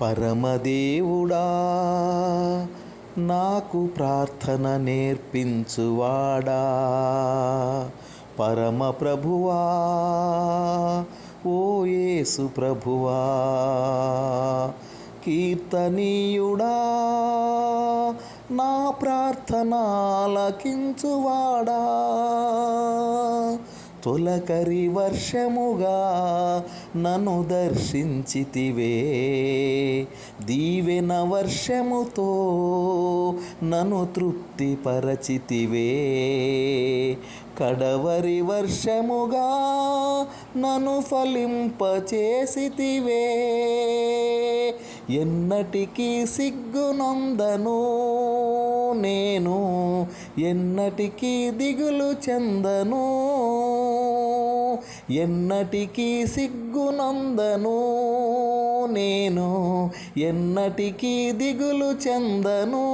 పరమదేవుడా నాకు ప్రార్థన నేర్పించువాడా. పరమ ప్రభువా ఓ యేసు ప్రభువా కీర్తనీయుడా నా ప్రార్థన ఆలకించువాడా. తొలకరి వర్షముగా నన్ను దర్శించితివే. దీవెన వర్షముతో నన్ను తృప్తిపరచితివే. కడవరి వర్షముగా నన్ను ఫలింపచేసితివే. ఎన్నటికీ సిగ్గునందను నేను ఎన్నటికీ దిగులు చెందను ఎన్నటికీ సిగ్గునందను నేను ఎన్నటికీ దిగులు చెందను.